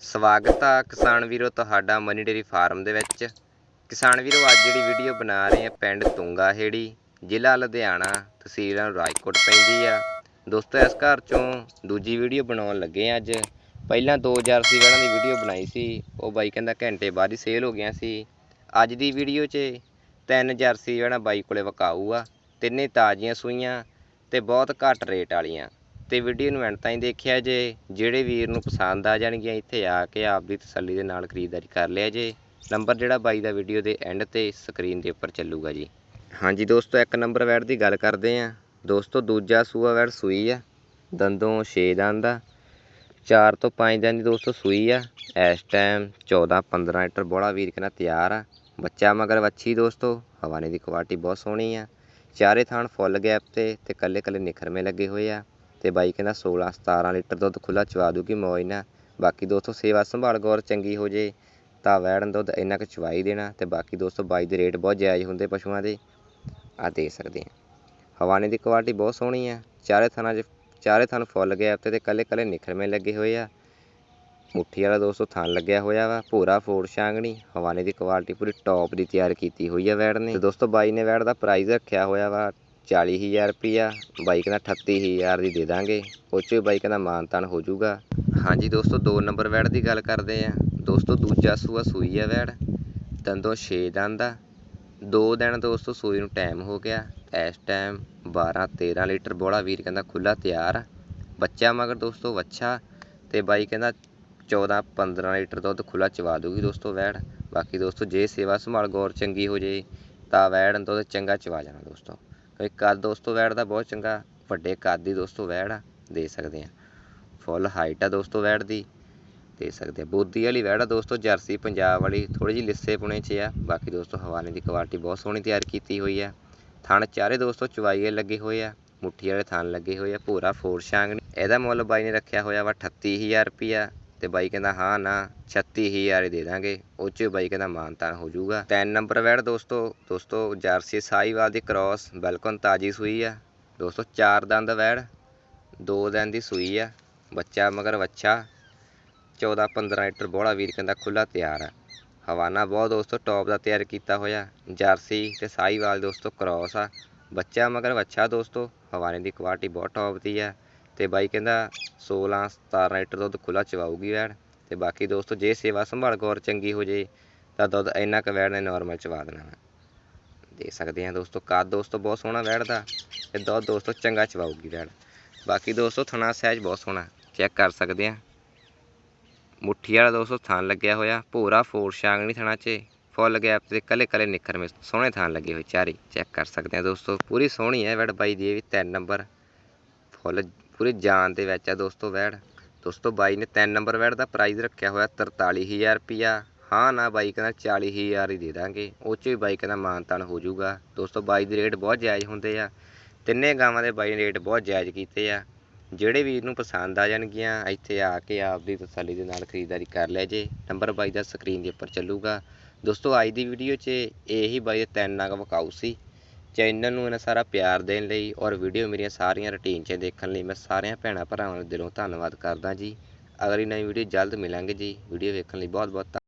ਸਵਾਗਤ ਆ ਕਿਸਾਨ ਵੀਰੋ ਤੁਹਾਡਾ ਮਨੀ ਡੇਰੀ ਫਾਰਮ ਦੇ ਵਿੱਚ। ਕਿਸਾਨ ਵੀਰੋ, ਅੱਜ ਜਿਹੜੀ ਵੀਡੀਓ ਬਣਾ ਰਹੇ ਆ ਪਿੰਡ ਤੁੰਗਾ ਹੇੜੀ ਜ਼ਿਲ੍ਹਾ ਲੁਧਿਆਣਾ, ਤਹਿਸੀਲ ਰਾਜਕੋਟ ਪੈਂਦੀ ਆ। ਦੋਸਤੋ, ਇਸ ਘਰ ਚੋਂ ਦੂਜੀ ਵੀਡੀਓ ਬਣਾਉਣ ਲੱਗੇ ਆ ਅੱਜ। ਪਹਿਲਾਂ 2000 ਸੀ ਵੜਾਂ ਦੀ ਵੀਡੀਓ ਬਣਾਈ ਸੀ। ਉਹ ਬਾਈ ਕਹਿੰਦਾ ਘੰਟੇ ਬਾਅਦ ਹੀ ਸੇਲ ਹੋ ਗਿਆ ਸੀ। ਅੱਜ ਦੀ ਵੀਡੀਓ 'ਚ ਤਿੰਨ ਜਰਸੀ ਵੜਾਂ ਬਾਈ ਕੋਲੇ ਵਕਾਊ ਆ। ਤਿੰਨੇ ਤਾਜ਼ੀਆਂ ਸੂਈਆਂ ਤੇ ਬਹੁਤ ਘੱਟ ਰੇਟ ਵਾਲੀਆਂ। ਤੇ ਵੀਡੀਓ ਨੂੰ ਐਂਡ ਤਾਈਂ ਦੇਖਿਆ ਜੇ, ਜਿਹੜੇ ਵੀਰ ਨੂੰ ਪਸੰਦ ਆ ਜਾਣਗੀਆਂ, ਇੱਥੇ ਆ ਕੇ ਆਪ ਦੀ ਤਸੱਲੀ ਦੇ ਨਾਲ ਖਰੀਦਦਾਰੀ ਕਰ ਲਿਆ ਜੇ। ਨੰਬਰ ਜਿਹੜਾ ਬਾਈ ਦਾ ਵੀਡੀਓ ਦੇ ਐਂਡ ਤੇ ਸਕਰੀਨ ਦੇ ਉੱਪਰ ਚੱਲੂਗਾ ਜੀ। ਹਾਂਜੀ ਦੋਸਤੋ, ਇੱਕ ਨੰਬਰ ਵੈਟ ਦੀ ਗੱਲ ਕਰਦੇ ਆਂ। ਦੋਸਤੋ, ਦੂਜਾ ਸੂਆ ਵੈਟ ਸੂਈ ਆ। ਦੰਦੋਂ 6 ਦੰਦ ਆ। 4 ਤੋਂ 5 ਦਿਨ ਦੀ ਦੋਸਤੋ ਸੂਈ ਆ। ਇਸ ਟਾਈਮ 14 15 ਲੀਟਰ ਬੋਲਾ ਵੀਰ ਕਹਿੰਦਾ ਤਿਆਰ ਆ। ਬੱਚਾ ਮਗਰ ਵੱਛੀ ਦੋਸਤੋ ਹਵਾਨੇ ਦੀ ਕੁਆਲਿਟੀ ਬਹੁਤ ਸੋਹਣੀ ਆ। ਚਾਰੇ ਥਾਣ ਫੁੱਲ ਗੈਪ ਤੇ ਤੇ ਕੱਲੇ ਕੱਲੇ ਨਿਖਰਮੇ ਲੱਗੇ ਹੋਏ ਆ। ਤੇ ਬਾਈ ਕਹਿੰਦਾ 16 17 ਲੀਟਰ ਦੁੱਧ ਖੁੱਲਾ ਚਵਾ ਦੂਗੀ ਮੌਜ ਨਾਲ ਬਾਕੀ ਦੋਸਤੋ ਸੇਵਾ ਸੰਭਾਲ ਗੌਰ ਚੰਗੀ ਹੋ ਜੇ, ਤਾਂ ਵੈੜਨ ਦੁੱਧ ਇੰਨਾ ਕੁ ਚਵਾਈ ਦੇਣਾ ਤੇ ਬਾਕੀ ਦੋਸਤੋ ਬਾਈ ਦੇ ਰੇਟ ਬਹੁਤ ਜਾਇਜ਼ ਹੁੰਦੇ ਪਸ਼ੂਆਂ ਦੇ ਆ ਦੇ ਸਕਦੇ ਆ ਹਵਾਨੇ ਦੀ ਕੁਆਲਿਟੀ ਬਹੁਤ ਸੋਹਣੀ ਆ, ਚਾਰੇ ਥਾਣਾ 'ਚ, ਚਾਰੇ ਥਣ ਫੁੱਲ ਗਿਆ ਉੱਤੇ ਤੇ ਕੱਲੇ ਕੱਲੇ ਨਿਖਰਮੇ ਲੱਗੇ ਹੋਏ ਆ। ਮੁੱਠੀ ਵਾਲਾ ਦੋਸਤੋ ਥਣ ਲੱਗਿਆ ਹੋਇਆ ਵਾ, ਭੂਰਾ ਫੋਰ ਛਾਂਗਣੀ ਹਵਾਨੇ ਦੀ ਕੁਆਲਿਟੀ ਪੂਰੀ ਟੌਪ ਦੀ ਤਿਆਰ ਕੀਤੀ ਹੋਈ ਆ ਵੈੜ ਨੇ। ਤੇ ਦੋਸਤੋ ਬਾਈ ਨੇ ਵੈੜ ਦਾ ਪ੍ਰਾਈਸ ਰੱਖਿਆ ਹੋਇਆ ਵਾ ਚਾਲੀ ਹਜ਼ਾਰ ਰੁਪਈਆ, ਬਾਈ ਕਹਿੰਦਾ ਅਠੱਤੀ ਹਜ਼ਾਰ ਦੀ ਦੇ ਦਾਂਗੇ। ਉਹ 'ਚ ਵੀ ਬਾਈ ਕਹਿੰਦਾ ਮਾਨਤਾਨ ਹੋ ਜਾਊਗਾ। ਹਾਂਜੀ ਦੋਸਤੋ, ਦੋ ਨੰਬਰ ਵੈੜ ਦੀ ਗੱਲ ਕਰਦੇ ਆ। ਦੋਸਤੋ, ਦੂਜਾ ਸੂਆ ਸੂਈ ਆ ਵੈੜ। ਦੰਦੋਂ 6 ਦੰਦ ਆ। ਦੋ ਦਿਨ ਦੋਸਤੋ, ਸੂਈ ਨੂੰ ਟਾਈਮ ਹੋ ਗਿਆ। ਇਸ ਟਾਈਮ 12 13 ਲੀਟਰ ਬੋਲਾ ਵੀਰ ਕਹਿੰਦਾ ਖੁੱਲਾ ਤਿਆਰ ਆ। ਬੱਚਾ ਮਗਰ ਦੋਸਤੋ ਵੱਛਾ ਤੇ ਬਾਈ ਕਹਿੰਦਾ 14 15 ਲੀਟਰ ਦੁੱਧ ਖੁੱਲਾ ਚਵਾ ਦੂਗੀ ਦੋਸਤੋ ਵੈੜ। ਬਾਕੀ ਦੋਸਤੋ, ਜੇ ਸੇਵਾ ਸੰਭਾਲ ਗੌਰ ਚੰਗੀ ਹੋ ਜੇ ਤਾਂ ਵੈੜ ਦੁੱਧ ਚੰਗਾ ਚਵਾ ਜਾਣਾ ਦੋਸਤੋ। ਇੱਕ ਕੱਦ ਦੋਸਤੋ ਵੈੜ ਦਾ ਬਹੁਤ ਚੰਗਾ, ਵੱਡੇ ਕੱਦ ਦੀ ਦੋਸਤੋ ਵੈੜ ਆ, ਦੇ ਸਕਦੇ ਆ। ਫੁੱਲ ਹਾਈਟ ਆ ਦੋਸਤੋ ਵੈੜ ਦੀ, ਦੇ ਸਕਦੇ ਆ। ਬੋਦੀ ਵਾਲੀ ਵੈੜ ਆ ਦੋਸਤੋ, ਜਰਸੀ, ਪੰਜਾਬ ਵਾਲੀ ਥੋੜੀ ਜਿਹੀ ਲਿੱਸੇ ਪੁਣੇ 'ਚ ਆ। ਬਾਕੀ ਦੋਸਤੋ ਹਵਾਨੇ ਦੀ ਕੁਆਲਿਟੀ ਬਹੁਤ ਸੋਹਣੀ ਤਿਆਰ ਕੀਤੀ ਹੋਈ ਆ। ਥਣ ਚਾਰੇ ਦੋਸਤੋ ਚਵਾਈਏ ਲੱਗੇ ਹੋਏ ਆ, ਮੁੱਠੀ ਵਾਲੇ ਥਣ ਲੱਗੇ ਹੋਏ ਆ, ਭੂਰਾ ਫੋਰ ਛਾਂਗਣੀ। ਇਹਦਾ ਮੁੱਲ ਬਾਈ ਨੇ ਰੱਖਿਆ ਹੋਇਆ ਵਾ 38000 ਰੁਪਿਆ ਅਤੇ ਬਾਈ ਕਹਿੰਦਾ, ਹਾਂ ਨਾ 36000 ਹੀ ਦੇ ਦਾਂਗੇ। ਉਹ 'ਚ ਬਾਈ ਕਹਿੰਦਾ ਮਾਨਤਾਨ ਹੋ ਜਾਊਗਾ। ਤਿੰਨ ਨੰਬਰ ਵੈੜ ਦੋਸਤੋ ਦੋਸਤੋ ਜਰਸੀ ਸਾਈਵਾਲ ਦੀ ਕ੍ਰਾਸ ਬਿਲਕੁਲ ਤਾਜੀ ਸੂਈ ਆ। ਦੋਸਤੋ, ਚਾਰ ਦੰਦ ਵੈੜ, ਦੋ ਦਿਨ ਦੀ ਸੂਈ ਆ। ਬੱਚਾ ਮਗਰ ਵੱਛਾ 14 15 ਲੀਟਰ ਬੋਲਾ ਵੀਰ ਕਹਿੰਦਾ ਖੁੱਲਾ ਤਿਆਰ ਆ। ਹਵਾਨਾ ਬਹੁਤ ਦੋਸਤੋ ਟੌਪ ਦਾ ਤਿਆਰ ਕੀਤਾ ਹੋਇਆ। ਜਰਸੀ ਤੇ ਸਾਈਵਾਲ ਦੋਸਤੋ ਕ੍ਰਾਸ ਆ। ਬੱਚਾ ਮਗਰ ਵੱਛਾ ਦੋਸਤੋ, ਹਵਾਨੇ ਦੀ ਕੁਆਲਿਟੀ ਬਹੁਤ ਟੌਪ ਦੀ ਆ। ਤੇ ਬਾਈ ਕਹਿੰਦਾ 16 17 ਲੀਟਰ ਦੁੱਧ ਖੁੱਲਾ ਚਵਾਊਗੀ ਵੈੜ ਤੇ ਬਾਕੀ ਦੋਸਤੋ ਜੇ ਸੇਵਾ ਸੰਭਾਲ ਗੌਰ ਚੰਗੀ ਹੋ ਜੇ ਤਾਂ ਦੁੱਧ ਇੰਨਾ ਕੁ ਵੈੜ ਨੇ ਨਾਰਮਲ ਚਵਾ ਦੇਣਾ ਵਾ। ਦੇਖ ਸਕਦੇ ਆ ਦੋਸਤੋ, ਕੱਦ ਦੋਸਤੋ ਬਹੁਤ ਸੋਹਣਾ ਵੈੜ ਦਾ ਤੇ ਦੁੱਧ ਦੋਸਤੋ ਚੰਗਾ ਚਵਾਊਗੀ ਵੈੜ ਬਾਕੀ ਦੋਸਤੋ ਥਣਾ ਸਾਈਜ਼ ਬਹੁਤ ਸੋਹਣਾ, ਚੈੱਕ ਕਰ ਸਕਦੇ ਆ। ਮੁੱਠੀ ਵਾਲਾ ਦੋਸਤੋ ਥਣ ਲੱਗਿਆ ਹੋਇਆ, ਭੂਰਾ, ਫੋਰ ਛਾਂਗਣੀ ਥਣਾ 'ਚ, ਫੁੱਲ ਗੈਪ ਤੇ ਕੱਲੇ ਕੱਲੇ ਨਿੱਖਰ ਮੇ ਸੋਹਣੇ ਥਣ ਲੱਗੇ ਹੋਏ ਚਾਰੇ, ਚੈੱਕ ਕਰ ਸਕਦੇ ਆ ਦੋਸਤੋ, ਪੂਰੀ ਸੋਹਣੀ ਹੈ ਵੈੜ ਬਾਈ ਦੀ ਇਹ ਵੀ ਤਿੰਨ ਨੰਬਰ। ਫੁੱਲ ਪੂਰੀ ਜਾਨ ਦੇ ਵਿੱਚ ਆ ਦੋਸਤੋ ਵੈੜ। ਦੋਸਤੋ ਬਾਈ ਨੇ ਤਿੰਨ ਨੰਬਰ ਵੈੜ ਦਾ ਪ੍ਰਾਈਜ਼ ਰੱਖਿਆ ਹੋਇਆ 43000 ਰੁਪਿਆ ਹਾਂ ਨਾ ਬਾਈ ਕਹਿੰਦਾ 40000 ਹੀ ਦੇ ਦਾਂਗੇ। ਉਹ 'ਚ ਵੀ ਬਾਈ ਕਹਿੰਦਾ ਮਾਨਤਾਨ ਹੋ ਜਾਊਗਾ। ਦੋਸਤੋ ਬਾਈ ਦੇ ਰੇਟ ਬਹੁਤ ਜਾਇਜ਼ ਹੁੰਦੇ ਆ। ਤਿੰਨੇ ਗਾਵਾਂ ਦੇ ਬਾਈ ਨੇ ਰੇਟ ਬਹੁਤ ਜਾਇਜ਼ ਕੀਤੇ ਆ। ਜਿਹੜੇ ਵੀਰ ਨੂੰ ਪਸੰਦ ਆ ਜਾਣਗੀਆਂ, ਇੱਥੇ ਆ ਕੇ ਆਪ ਦੀ ਤਸੱਲੀ ਦੇ ਨਾਲ ਖਰੀਦਦਾਰੀ ਕਰ ਲੈ ਜੇ। ਨੰਬਰ ਬਾਈ ਦਾ ਸਕਰੀਨ ਦੇ ਉੱਪਰ ਚੱਲੂਗਾ। ਦੋਸਤੋ ਅੱਜ ਦੀ ਵੀਡੀਓ 'ਚ ਇਹੀ ਬਾਈ ਦੇ ਤਿੰਨ ਨਗ ਵਕਾਊ ਸੀ। ਚੈਨਲ ਨੂੰ ਇਹਨਾਂ ਸਾਰਾ ਪਿਆਰ ਦੇਣ ਲਈ ਔਰ ਵੀਡੀਓ ਮੇਰੀਆਂ ਸਾਰੀਆਂ ਰੁਟੀਨ 'ਚ ਦੇਖਣ ਲਈ ਮੈਂ ਸਾਰਿਆਂ ਭੈਣਾਂ ਭਰਾਵਾਂ ਦਾ ਦਿਲੋਂ ਧੰਨਵਾਦ ਕਰਦਾ ਜੀ। ਅਗਲੀ ਨਵੀਂ ਵੀਡੀਓ ਜਲਦ ਮਿਲਾਂਗੇ ਜੀ। ਵੀਡੀਓ ਵੇਖਣ ਲਈ ਬਹੁਤ ਬਹੁਤ ਧੰਨ-